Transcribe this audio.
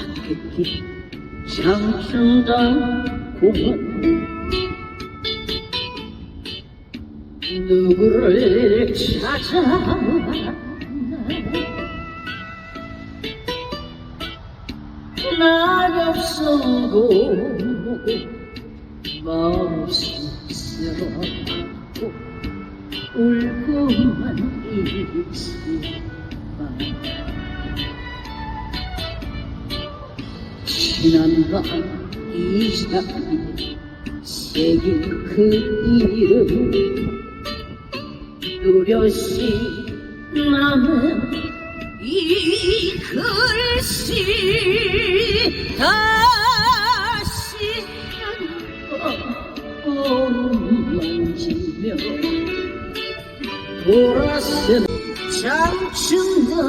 황급히 장춘당 공원 누구를 찾아왔나? 날 없어고 마음속으로 울고만 있지만 지난밤 이상이 새긴 그 이름. 뚜렷이 나는 이 글씨 다시 한번 만지며 돌아서는 장춘강